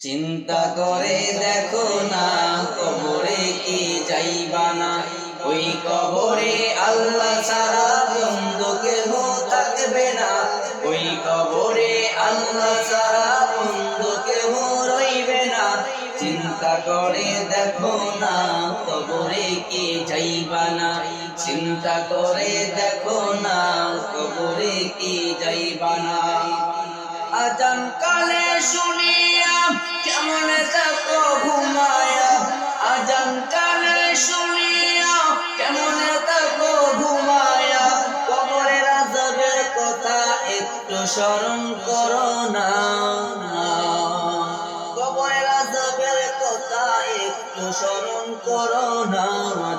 চিন্তা করে দেখো না, কবরে কি যাইবা না? ওই কবরে আল্লাহ সারা বন্ধু কেহ থাকবে না। ওই কবরে আল্লাহ সারা বন্ধু কেহ রইবে না। চিন্তা করে দেখো না, কবরে কি যাইবা না? চিন্তা করে দেখো না, কবরে কি যাইবা না? আজান কালে শুনিয়া কেমন থাকো ঘুমায়া আজান কালে শুনিয়া কেমন থাকো ঘুমায়া কবরের আজাবের কথা একটু স্মরণ করো না। কবরের আজাবের কথা একটু স্মরণ করো না।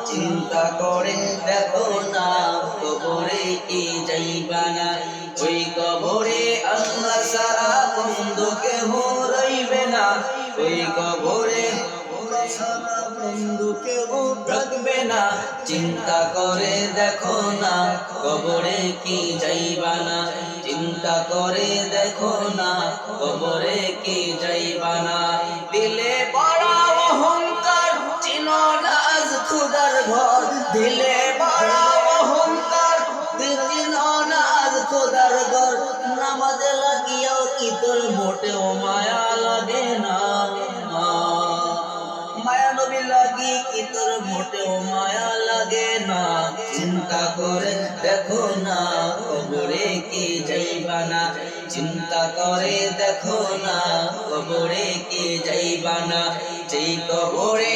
চিন্তা করে দেখো না কবরে কি যাইবা না। ওই কবরে সারা বন্ধুকে রইবে না। ওই কবরে চিন্তা করে দেখো না, কবরে কি যাইবা না। চিন্তা করে দেখো না, কবরে কি যাইবা না। দিলে বড় অহংকার, চিনো না আজ খুদার ঘর। দিলে বড় কি তোর মোটেও মায়া লাগে না। মায়া নবী লাগি কি তোর মোটেও মায়া লাগে না। চিন্তা করে দেখো না, কবরে কি যাইবা না। চিন্তা করে দেখো না, কবরে কি যাইবা না। যেই কবরে